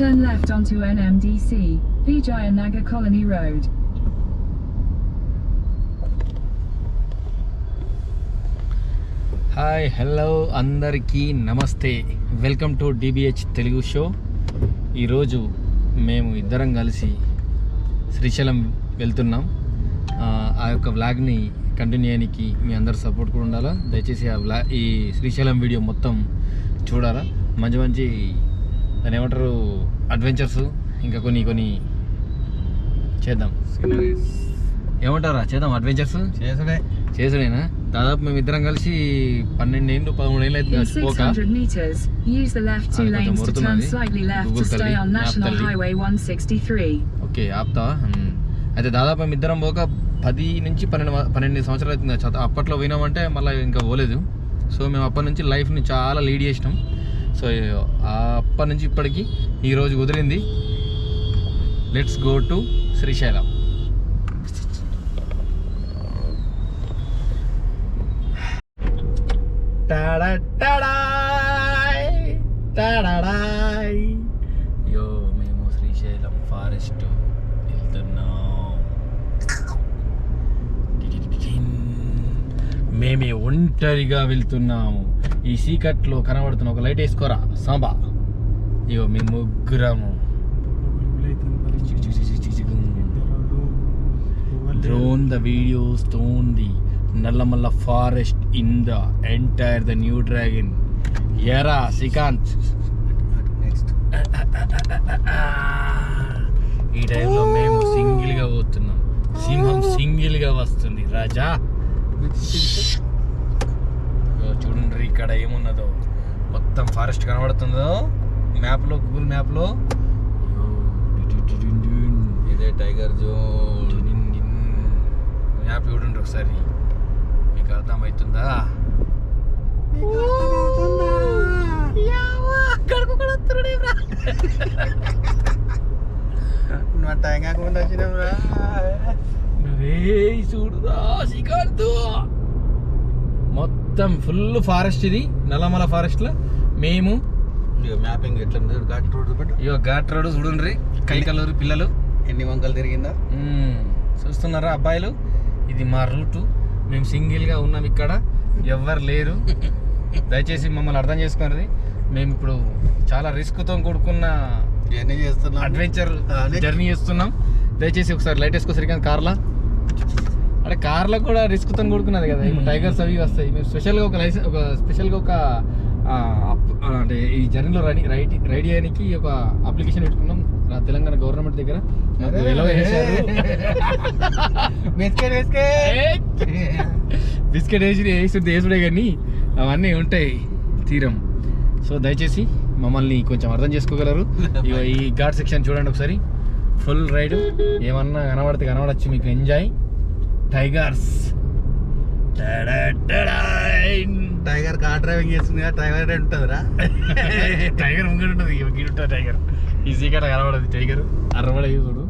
Turn left onto NMDC, Vijayanagar Colony Road. Hi hello అందరికీ నమస్తే. Welcome to DBH Telugu show ఈరోజు మేము ఇద్దరం కలిసి శ్రీశైలం వెళ్తున్నాం. ఆ, ఆ యొక్క వ్లాగ్ని కంటిన్యూ చేయడానికి మీ అందరు సపోర్ట్ కూడా ఉండాలా? దయచేసి ఆ వ్లా ఈ శ్రీశైలం వీడియో మొత్తం చూడాలా? మంచి మంచి దాని ఏమంటారు అడ్వెంచర్స్ ఇంకా కొన్ని కొన్ని చేద్దాం. ఏమంటారా? చేద్దాం అడ్వెంచర్స్ చేసుడే చేసుడేనా దాదాపు మేము ఇద్దరం కలిసి పన్నెండు ఏళ్ళు పదమూడు ఏళ్ళు అయితే In కలిసి పోక. 600 meters, use the left two కొంచెం lanes to turn ముడుతున్నది. slightly left to Google stay తల్లి, on map National తల్లి. Highway 163. ఓకే ఆపుతావా మ్మ్. అయితే దాదాపు మేము ఇద్దరం పోక పది నుంచి పన్నెండు పన్నెండు సంవత్సరాలు అవుతుంది అప్పట్లో పోయినామంటే మళ్ళీ ఇంకా పోలేదు. సో మేము అప్పటి నుంచి లైఫ్ని చాలా లీడ్ చేసినాం. సో అప్పటి నుంచి ఇప్పటికి ఈ రోజు కుదిరింది. Let's go to Srisailam. Tada టాడాయ్, టాడాడాయ్. యో మేము శ్రీశైలం ఫారెస్ట్ వెళ్తున్నాం. మేమే ఒంటరిగా వెళ్తున్నాము. ఈ సీకట్లో కనబడుతున్న ఒక లైట్ వేసుకోరా? సాంబా. ఇగో మేము ముగ్గురము. Drone the videos tone the Nallamala forest in the entire the new dragon. Era Srikanth. Next ఈ టైంలో మేము సింగిల్గా పోతున్నాం. సింహం సింగిల్గా వస్తుంది. రాజా. ఇక్కడ ఏమున్నదో? మొత్తం ఫారెస్ట్ కనబడుతుందో? మ్యాప్లో గూగుల్ మ్యాప్లో ఇదే టైగర్ జోన్ మ్యాప్ చూడండి ఒకసారి. మీకు అర్థమవుతుందా? వచ్చినావురా చూడురా శ్రీకాంత్. మొత్తం ఫుల్ ఫారెస్ట్ ఇది నల్లమల ఫారెస్ట్లో మేము ఇక మ్యాపింగ్ ఎట్లా ఘాట్ రోడ్ ఇగో ఘాట్ రోడ్ చూడండి కైకలూరు పిల్లలు. ఎన్ని వంకలు తిరిగిందా. చూస్తున్నారా అబ్బాయిలు? ఇది మా రూటు. మేము సింగిల్గా ఉన్నాం ఇక్కడ. ఎవ్వరు లేరు. దయచేసి మమ్మల్ని అర్థం చేసుకోండి. మేము ఇప్పుడు చాలా రిస్క్తో కూడుకున్న ఇవన్నీ చేస్తున్నా అడ్వెంచర్. జర్నీ చేస్తున్నాం. దయచేసి ఒకసారి లైట్ వేసుకోసరి కానీ కార్లా. అంటే కార్లో కూడా రిస్క్తో కూడుకున్నది కదా. ఇప్పుడు టైగర్స్ అవి వస్తాయి. మేము స్పెషల్గా ఒక లైసెన్స్ ఒక స్పెషల్గా ఒక అంటే ఈ జర్నీలో రైడ్ రైడ్ రైడ్ చేయడానికి ఒక అప్లికేషన్ పెట్టుకున్నాం. తెలంగాణ గవర్నమెంట్ దగ్గర. Biscuit biscuit. బిస్కెట్ వేసి వేసుడు వేసుడే కానీ అవన్నీ ఉంటాయి. తీరం. సో దయచేసి మమ్మల్ని కొంచెం అర్థం చేసుకోగలరు. ఈ ఘాట్ సెక్షన్ చూడండి ఒకసారి. Full ride. ఏమన్నా కనబడితే కనబడచ్చు మీకు enjoy. Tigers. Tiger car driving చేస్తుంది కదా టైగర్ ఉంటుందిరా. టైగర్ ముంగడు ఉంటుంది గిడుట టైగర్. ఈజీగా కనబడదు టైగర్. అరవడ చూడు.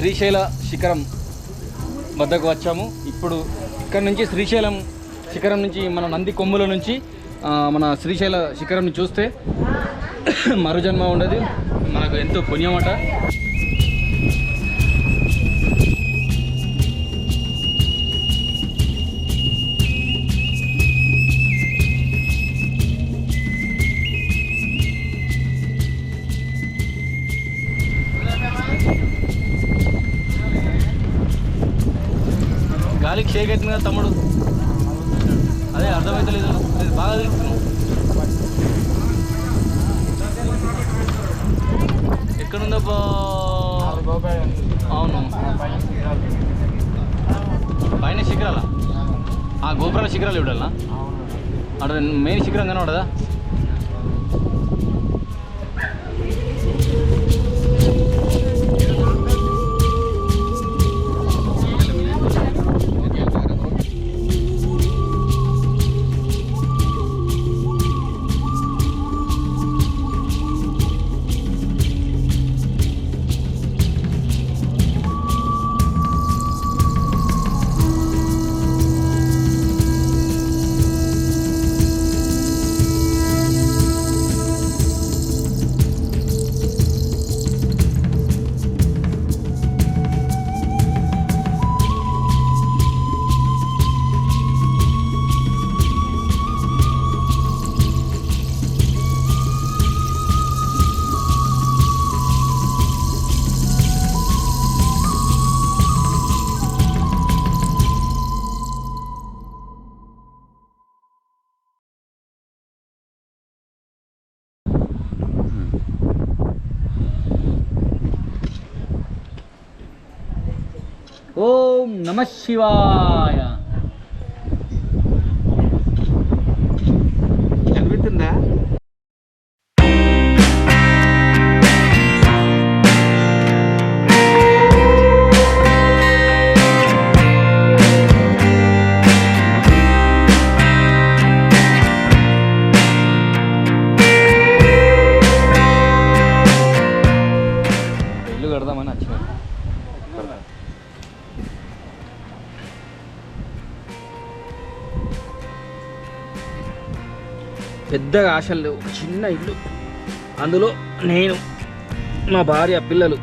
శ్రీశైల శిఖరం వద్దకు వచ్చాము. ఇప్పుడు ఇక్కడ నుంచి శ్రీశైలం శిఖరం నుంచి మన నంది కొమ్ముల నుంచి మన శ్రీశైల శిఖరంని చూస్తే మరుజన్మ ఉండదు. మనకు ఎంతో పుణ్యమట. గాలికి షేక్ అవుతుంది కదా తమ్ముడు అదే అర్థమవుతలేదు అది బాగా తెలుస్తున్నావు ఎక్కడుందబ్బా అవును పైన శిఖరాల ఆ గోపురాల శిఖరాలు ఇవ్వాలనా అక్కడ మెయిన్ శిఖరం కనబడదా ఓం నమ శివాయ పెద్దగా ఆశలు లేవు. చిన్న ఇల్లు. అందులో నేను మా భార్య పిల్లలు.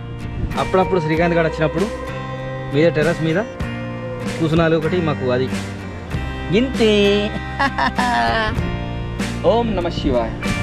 అప్పుడప్పుడు శ్రీకాంత్ గారు వచ్చినప్పుడు మీద టెర్రస్ మీద కూసునాలు ఒకటి మాకు అది. ఇంతే. ఓం నమ శివాయ.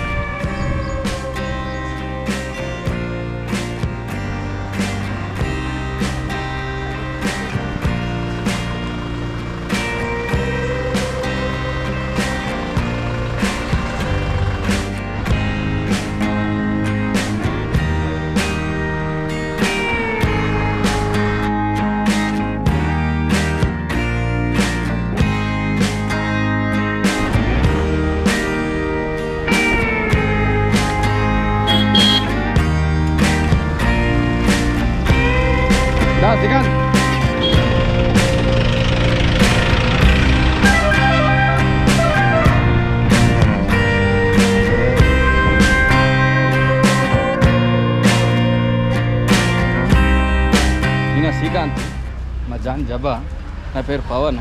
జబా నా పేరు పవన్.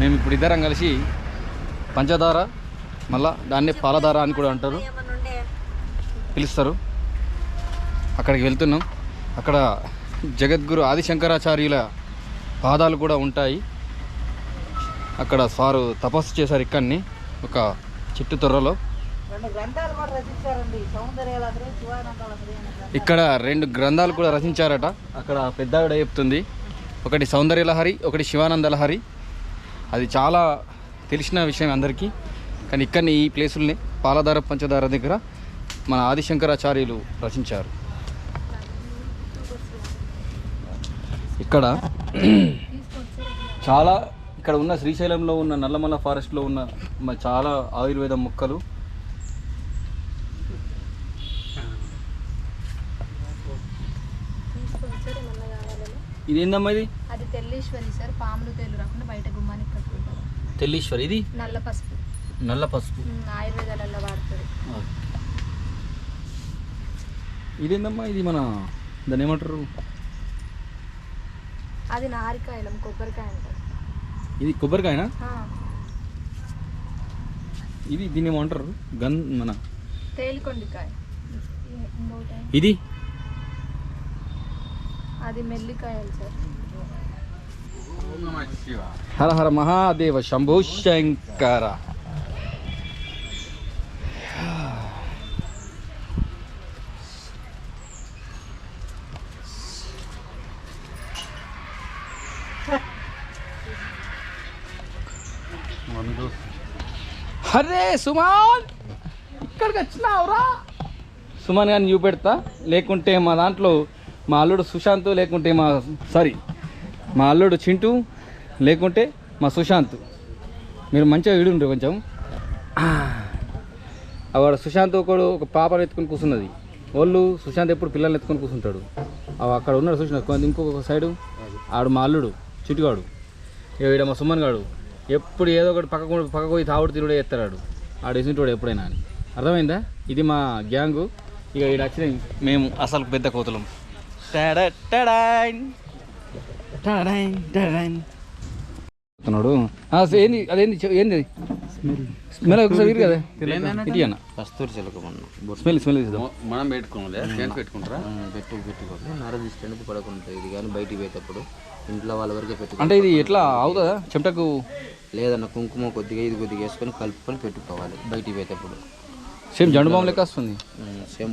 మేము ఇప్పుడు ఇద్దరం కలిసి పంచదార మళ్ళా దాన్నే పాలధార అని కూడా అంటారు. పిలుస్తారు. అక్కడికి వెళ్తున్నాం. అక్కడ జగద్గురు ఆదిశంకరాచార్యుల పాదాలు కూడా ఉంటాయి. అక్కడ సారు తపస్సు చేశారు ఇక్కడిని ఒక చిట్టు తొర్రలో. ఇక్కడ రెండు గ్రంథాలు కూడా రచించారట. అక్కడ పెద్ద ఆవిడ చెప్తుంది. ఒకటి సౌందర్య లహరి ఒకటి శివానంద లహరి అది చాలా తెలిసిన విషయం అందరికీ. కానీ ఇక్కడనే ఈ ప్లేసుల్ని పాలధార పంచదార దగ్గర మన ఆదిశంకరాచార్యులు రచించారు. ఇక్కడ చాలా ఇక్కడ ఉన్న శ్రీశైలంలో ఉన్న నల్లమల్ల ఫారెస్ట్లో ఉన్న చాలా ఆయుర్వేద మొక్కలు సార్ ఏమన్నా కావాలని ఇదేందమ్మా ఇది అది తెల్లీశ్వరి సార్ పాములు తేలు రాకుండా బయట గుమ్మానికి కట్టుకుంటారు. తెల్లీశ్వర్ ఇది? నల్ల పసుపు. నల్ల పసుపు. ఆయుర్వేదాలలో వాడతారు. ఇదేందమ్మా ఇది మన దాన్ని ఏమంటారు? అది నారికాయలం కొబ్బరికాయ అంటారు. ఇది కొబ్బరికాయనా? ఇది దీన్ని ఏమంటారు? గన్ మన తేలికొండికాయ. ఇది? అది మెల్లికాయలు సార్ హర హర మహాదేవ శంభో శంకర. అరే సుమాన్! ఇక్కడికి వచ్చినావురా? సుమాన్ గారిని చూపెడతా? లేకుంటే మా దాంట్లో మా అల్లుడు సుశాంత్ లేకుంటే మా సారీ మా అల్లుడు చింటూ లేకుంటే మా సుశాంత్. మీరు మంచిగా విడుండ్రు కొంచెం. అవాడు సుశాంత్ ఒకడు ఒక పాపను ఎత్తుకొని కూర్చున్నది వాళ్ళు సుశాంత్ ఎప్పుడు పిల్లల్ని ఎత్తుకొని కూర్చుంటాడు అవి అక్కడ ఉన్నాడు సుశాంత్ ఇంకొక సైడు ఆడు మా అల్లుడు చిట్టుగాడు ఇక ఈడ మా సుమన్ గాడు. ఎప్పుడు ఏదో ఒకటి పక్కకు పక్కకు పోయి తాగుడు తిరుగుడే ఎత్తాడు ఆడు వేసింటాడు ఎప్పుడైనా అని. అర్థమైందా? ఇది మా గ్యాంగు. ఇక ఈడ వచ్చిన మేము అసలు పెద్ద కోతులం. సే- ఏంది అదేంది చె- ఏంది స్మెల్. ఒకసారి ఇరు కదా. ఇది అన్న కస్తూరి చిలక మనం స్మెల్ స్మెల్ మనం ఫ్రెండ్స్ పెట్టుకుంటారా? పెట్టు పెట్టుకోండి నర తీసుకెళ్ళి పడకుండా ఇది కానీ బయటికి పోయేటప్పుడు ఇంట్లో వాళ్ళ వరకే పెట్టు అంటే ఇది ఎట్లా అవుతుందా చెమటకు? లేదన్న కుంకుమ కొద్దిగా ఇది కొద్దిగా వేసుకొని కలుపుకొని పెట్టుకోవాలి బయటికి పోయేటప్పుడు. సేమ్ జండు బాంబు లెక్క వస్తుంది సేమ్